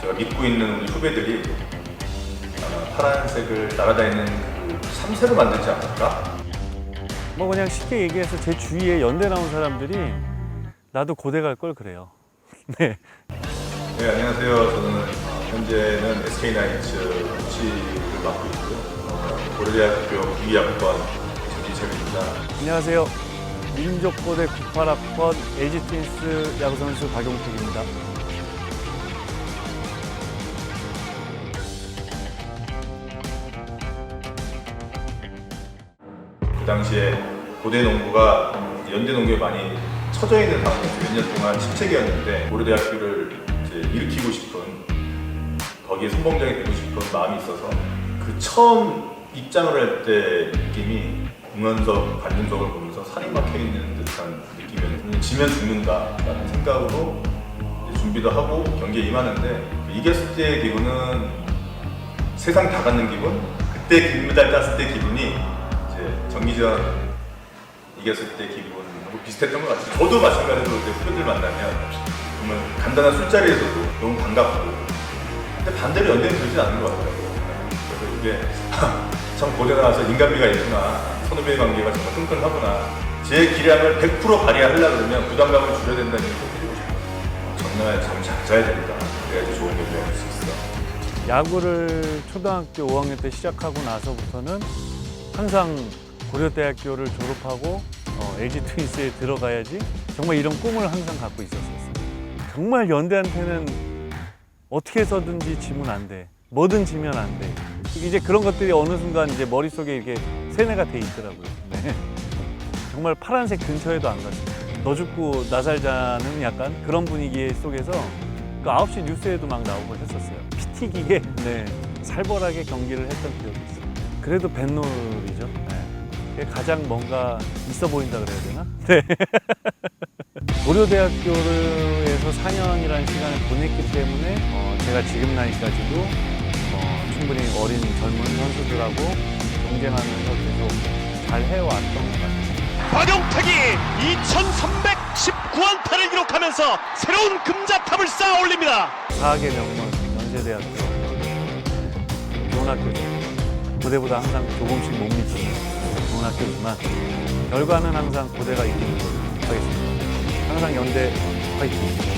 제가 믿고 있는 우리 후배들이 아마 파란색을 날아다니는 그 참새로 만들지 않을까? 뭐 그냥 쉽게 얘기해서 제 주위에 연대 나온 사람들이 나도 고대 갈 걸 그래요. 네. 네, 안녕하세요. 저는 현재는 SK나이츠 코치를 맡고 있고요. 어, 고려대학교 2학번 김지철입니다. 안녕하세요. 민족고대 98학번 LG 트윈스 야구선수 박용택입니다. 당시에 고대 농구가 연대 농구에 많이 처져 있는 상황에서 몇 년 동안 침체기였는데 고려대학교를 이제 일으키고 싶은 거기에 선봉장이 되고 싶은 마음이 있어서 그 처음 입장을 할 때 느낌이 응원석, 관중석을 보면서 살이 막혀 있는 듯한 느낌이었는데 지면 죽는다라는 생각으로 준비도 하고 경기에 임하는데 이겼을 때의 기분은 세상 다 갖는 기분? 그때 금메달 땄을 때 기분이 정기전 이겼을 때 기분하고 비슷했던 것 같아요. 저도 마찬가지로 이제 후배들 만나면 정말 간단한 술자리에서도 너무 반갑고 근데 반대로 연대는 그러진 않는 것 같더라고요. 그래서 이게 참 고대 나와서 인간미가 있구나 선후배 관계가 정말 끈끈하구나 제 기량을 100% 발휘하려고 그러면 부담감을 줄여야 된다는 얘기 꼭 해주고 싶어요. 잠잘 자야 된다. 그래야지 좋은 경기 할수 있어. 야구를 초등학교 5학년 때 시작하고 나서부터는 항상 고려대학교를 졸업하고 어, LG 트윈스에 들어가야지 정말 이런 꿈을 항상 갖고 있었어요. 정말 연대한테는 어떻게 해서든지 지면 안 돼. 뭐든 지면 안 돼. 이제 그런 것들이 어느 순간 이제 머릿속에 이렇게 세뇌가 돼 있더라고요. 네. 정말 파란색 근처에도 안 갔어요. 너 죽고 나 살자는 약간 그런 분위기 속에서 그 9시 뉴스에도 막 나오고 했었어요. 피 튀기게 네, 살벌하게 경기를 했던 기억이 있어요. 그래도 뱃놀이죠. 네. 가장 뭔가 있어 보인다 그래야 되나? 네. 고려대학교에서 4년이라는 시간을 보냈기 때문에 어, 제가 지금 나이까지도 어, 충분히 어린 젊은 선수들하고 경쟁하면서 계속 잘 해왔던 것 같아요. 박용택이 2319안타를 기록하면서 새로운 금자탑을 쌓아 올립니다. 4학의 명문 연세대학교 좋은 학교죠. 고대보다 항상 조금씩 못 미치는 좋은 학교지만 결과는 항상 고대가 이기는 걸로 하겠습니다. 항상 연대 화이팅!